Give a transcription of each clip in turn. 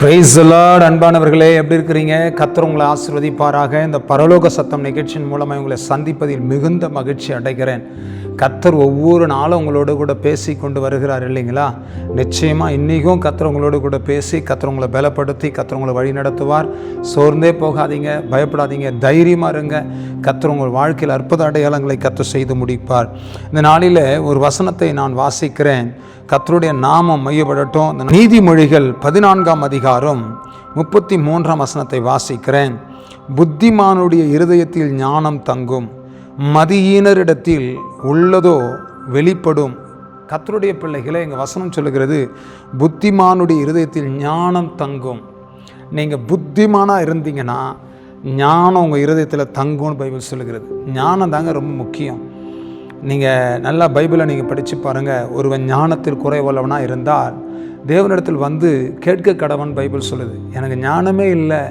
Price Lord அன்பானவர்களே. எப்படி இருக்கிறீங்க? கத்தர் உங்களை ஆசிர்வதிப்பாராக. இந்த பரலோக சத்தம் நிகழ்ச்சியின் மூலமாக உங்களை சந்திப்பதில் மிகுந்த மகிழ்ச்சி அடைகிறேன். கத்தர் ஒவ்வொரு நாளும் உங்களோட கூட பேசி கொண்டு வருகிறார் இல்லைங்களா? நிச்சயமாக இன்றைக்கும் கத்தர் உங்களோட கூட பேசி கத்தர் உங்களை பலப்படுத்தி கத்தர் உங்களை வழி நடத்துவார். சோர்ந்தே போகாதீங்க பயப்படாதீங்க தைரியமாக இருங்க. கத்தர் உங்கள் வாழ்க்கையில் அற்புத அடையாளங்களை கத்தர் செய்து முடிப்பார். இந்த நாளில் ஒரு வசனத்தை நான் வாசிக்கிறேன். கத்தருடைய நாமம் மையப்படட்டும். இந்த நீதிமொழிகள் பதினான்காம் அதிகாரம் முப்பத்தி மூன்றாம் வசனத்தை வாசிக்கிறேன். புத்திமானுடைய இருதயத்தில் ஞானம் தங்கும். மதியீனரிடத்தில் உள்ளதோ வெளிப்படும். கத்தருடைய பிள்ளைகளை எங்கள் வசனம் சொல்லுகிறது புத்திமானுடைய இருதயத்தில் ஞானம் தங்கும். நீங்கள் புத்திமானாக இருந்தீங்கன்னா ஞானம் உங்கள் இருதயத்தில் தங்கும்னு பைபிள் சொல்லுகிறது. ஞானம் தாங்க ரொம்ப முக்கியம். நீங்கள் நல்லா பைபிளை நீங்கள் படித்து பாருங்கள் ஒருவன் ஞானத்தில் குறைவுள்ளவனாக இருந்தால் தேவனிடத்தில் வந்து கேட்க கடவன் பைபிள் சொல்லுது. எனக்கு ஞானமே இல்லை.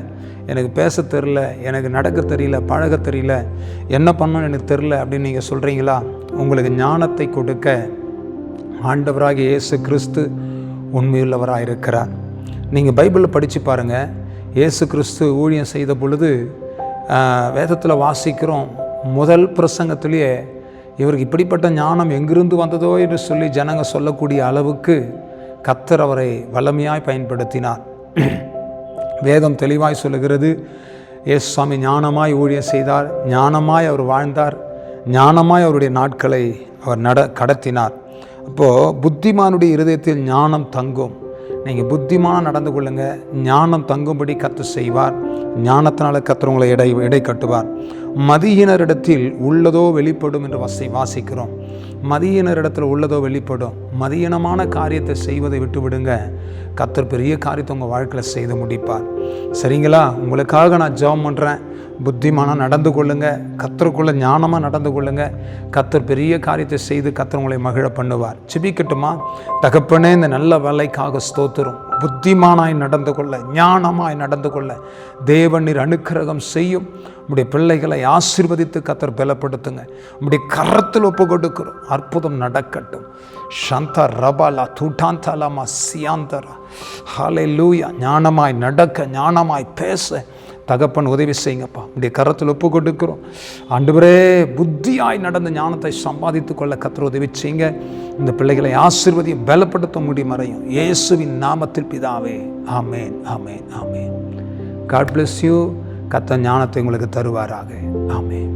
எனக்கு பேச தெரில எனக்கு நடக்க தெரியல பழக தெரியல என்ன பண்ணணும் எனக்கு தெரில அப்படின்னு நீங்கள் சொல்கிறீங்களா உங்களுக்கு ஞானத்தை கொடுக்க ஆண்டவராக இயேசு கிறிஸ்து உண்மையுள்ளவராக இருக்கிறார். நீங்கள் பைபிளில் படித்து பாருங்கள் இயேசு கிறிஸ்து ஊழியம் செய்த பொழுது வேதத்தில் வாசிக்கிறோம் முதல் பிரசங்கத்திலேயே இவருக்கு இப்படிப்பட்ட ஞானம் எங்கிருந்து வந்ததோ என்று சொல்லி ஜனங்க சொல்லக்கூடிய அளவுக்கு கத்தர் அவரை வல்லமையாய் பயன்படுத்தினார். வேதம் தெளிவாய் சொல்லுகிறது. ஏசு சுவாமி ஞானமாய் ஊழியம் செய்தார். ஞானமாய் அவர் வாழ்ந்தார். ஞானமாய் அவருடைய நாட்களை அவர் நட கடத்தினார். அப்போது புத்திமானுடைய இருதயத்தில் ஞானம் தங்கும். நீங்கள் புத்திமான நடந்து கொள்ளுங்க. ஞானம் தங்கும்படி கத்து செய்வார். ஞானத்தினால கத்துறவங்களை இடை இடை கட்டுவார். மதியினரிடத்தில் உள்ளதோ வெளிப்படும் என்று வசை வாசிக்கிறோம். மதியினரிடத்தில் உள்ளதோ வெளிப்படும். மதியினமான காரியத்தை செய்வதை விட்டுவிடுங்க. கத்தர் பெரிய காரியத்தை உங்கள் வாழ்க்கையில் செய்து முடிப்பார். சரிங்களா? உங்களுக்காக நான் ஜெபம் பண்ணுறேன் புத்திமானாக நடந்து கொள்ளுங்க. கத்தருக்குள்ள ஞானமாக நடந்து கொள்ளுங்க. கத்தர் பெரிய காரியத்தை செய்து கத்தர் உங்களை மகிழ பண்ணுவார். சிபிக்கட்டுமா? தகப்பனே இந்த நல்ல வேலைக்காக ஸ்தோத்துரும். புத்திமானாய் நடந்து கொள்ள ஞானமாய் நடந்து கொள்ள. தேவநீர் அனுக்கிரகம் செய்யும். உடைய பிள்ளைகளை ஆசீர்வதித்து கத்தர் பலப்படுத்துங்க. உடைய கரத்தில் ஒப்பு கொடுக்கிறோம் அற்புதம் நடக்கட்டும். சந்தா ரபாலா தூட்டாந்தாலாமா சியாந்தரா. ஹாலே லூயா ஞானமாய் நடக்க ஞானமாய் பேச. தகப்பன் உதவி செய்யுங்கப்பா. உடைய கரத்தில் ஒப்பு கொடுக்கிறோம். ஆண்டவரே புத்தியாய் நடந்த ஞானத்தை சம்பாதித்து கொள்ள கத்திர உதவி செய்யுங்க. இந்த பிள்ளைகளை ஆசிர்வதியும் பலப்படுத்த முடியும் இயேசுவின் நாமத்தில் பிதாவே ஆமேன் ஆமேன் ஆமேன். காட் பிளஸ் யூ கத்த ஞானத்தை உங்களுக்கு தருவாராக. ஆமேன்.